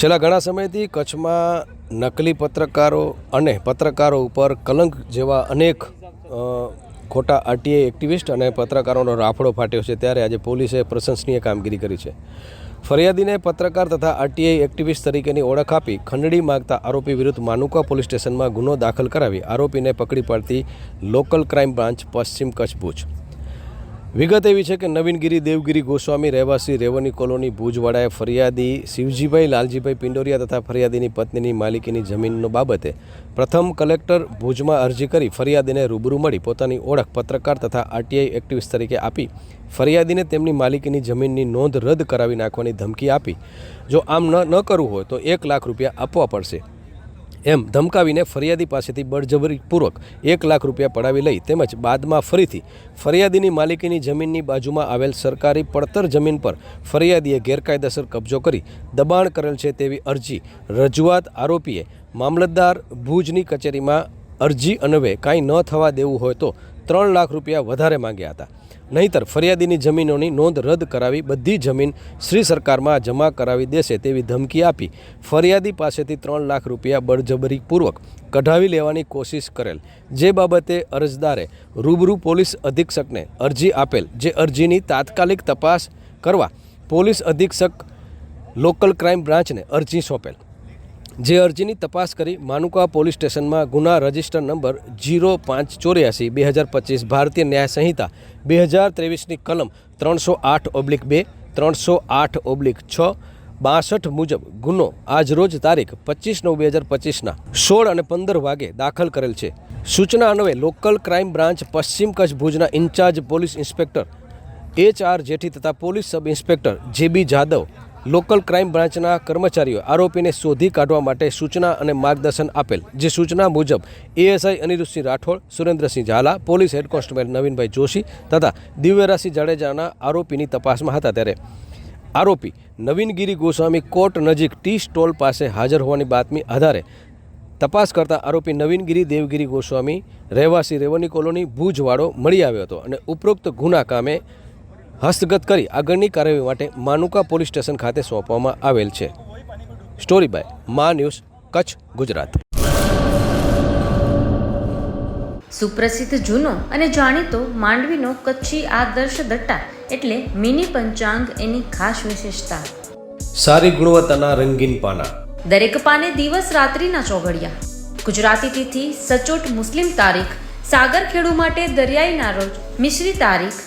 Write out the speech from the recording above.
છેલ્લા ઘણા સમયથી કચ્છમાં નકલી પત્રકારો અને પત્રકારો ઉપર કલંક જેવા અનેક ખોટા આરટીઆઈ એક્ટિવિસ્ટ અને પત્રકારોનો રાફડો ફાટ્યો છે. ત્યારે આજે પોલીસે પ્રશંસનીય કામગીરી કરી છે. ફરિયાદીને પત્રકાર તથા આરટીઆઈ એક્ટિવિસ્ટ તરીકેની ઓળખ આપી ખંડણી માગતા આરોપી વિરુદ્ધ માનુકા પોલીસ સ્ટેશનમાં ગુનો દાખલ કરાવી આરોપીને પકડી પાડતી લોકલ ક્રાઇમ બ્રાન્ચ પશ્ચિમ કચ્છ ભુજ. વિગત એવી છે કે નવીનગીરી દેવગીરી ગોસ્વામી રહેવાસી રેવની કોલોની ભુજવાડાએ ફરિયાદી શિવજીભાઈ લાલજીભાઈ પિંડોરિયા તથા ફરિયાદીની પત્નીની માલિકીની જમીનનો બાબતે પ્રથમ કલેક્ટર ભુજમાં અરજી કરી ફરિયાદીને રૂબરૂ મળી પોતાની ઓળખ પત્રકાર તથા આરટીઆઈ એક્ટિવિસ્ટ તરીકે આપી. ફરિયાદીને તેમની માલિકીની જમીનની નોંધ રદ કરાવી નાખવાની ધમકી આપી. જો આમ ન ન કરવું હોય તો એક લાખ રૂપિયા આપવા પડશે. એમ ધમકાવીને ફરિયાદી પાસેથી બળજબરીપૂર્વક એક લાખ રૂપિયા પડાવી લઈ તેમજ બાદમાં ફરીથી ફરિયાદીની માલિકીની જમીનની બાજુમાં આવેલ સરકારી પડતર જમીન પર ફરિયાદીએ ગેરકાયદેસર કબજો કરી દબાણ કરેલ છે તેવી અરજી રજૂઆત આરોપીએ મામલતદાર ભુજની કચેરીમાં અરજી અન્વયે કાંઈ ન થવા દેવું હોય તો ત્રણ લાખ રૂપિયા વધારે માંગ્યા હતા. નહીંતર ફરિયાદીની જમીનોની નોંધ રદ કરાવી બધી જમીન શ્રી સરકારમાં જમા કરાવી દેશે તેવી ધમકી આપી. ફરિયાદી પાસેથી ત્રણ લાખ રૂપિયા બળજબરીપૂર્વક કઢાવી લેવાની કોશિશ કરેલ. જે બાબતે અરજદારે રૂબરૂ પોલીસ અધિક્ષકને અરજી આપેલ, જે અરજીની તાત્કાલિક તપાસ કરવા પોલીસ અધિક્ષક લોકલ ક્રાઇમ બ્રાન્ચને અરજી સોંપેલ. જે અરજીની તપાસ કરી માનુકા પોલીસ સ્ટેશનમાં ગુના રજિસ્ટર નંબર જીરો પાંચ ચોર્યાસી, બે હજાર પચીસ ભારતીય ન્યાય સંહિતા, બે હજાર ત્રેવીસની કલમ ત્રણસો આઠ ઓબ્લિક બે, ત્રણસો આઠ ઓબ્લિક છ, બાસઠ મુજબ ગુનો આજરોજ તારીખ પચીસ નવ બે હજાર પચીસના સોળ અને પંદર વાગે દાખલ કરેલ છે. સૂચના અન્વયે લોકલ ક્રાઇમ બ્રાન્ચ પશ્ચિમ કચ્છ ભુજના in-charge police inspector H R Jethi તથા પોલીસ સબ ઇન્સ્પેક્ટર જે બી જાદવ લોકલ ક્રાઇમ બ્રાન્ચના કર્મચારીઓ આરોપીને શોધી કાઢવા માટે સૂચના અને માર્ગદર્શન આપેલ, જે સૂચના મુજબ ASI Anirudhsinh Rathod, Surendrasinh Jhala, police head constable Navinbhai Joshi તથા દિવ્યરાસિંહ જાડેજાના આરોપીની તપાસમાં હતા ત્યારે. આરોપી નવીનગીરી ગોસ્વામી કોર્ટ નજીક ટી સ્ટોલ પાસે હાજર હોવાની બાતમી આધારે તપાસ કરતા આરોપી નવીનગીરી દેવગીરી ગોસ્વામી, રહેવાસી રેવની કોલોની ભુજવાડો મળી આવ્યો હતો અને ઉપરોક્ત ગુના કામે હસ્તગત કરી આગળની કાર્યવાહી માટે માનુકા પોલીસ સ્ટેશન ખાતે સોંપવામાં આવેલ છે. Story by Maa news Kutch Gujarat. સુપ્રસિદ્ધ જૂનો અને જાણીતો માંડવીનો કચ્છી આદર્શ દટ્ટા એટલે મિની પંચાંગ એની ખાસ વિશેષતા. સારી ગુણવત્તાના રંગીન પાના. દરેક પાને દિવસ રાત્રિના ચોઘડિયા. ગુજરાતી તિથિ સચોટ મુસ્લિમ તારીખ સાગર ખેડુ માટે દરિયાઈના રોજ મિશ્રી તારીખ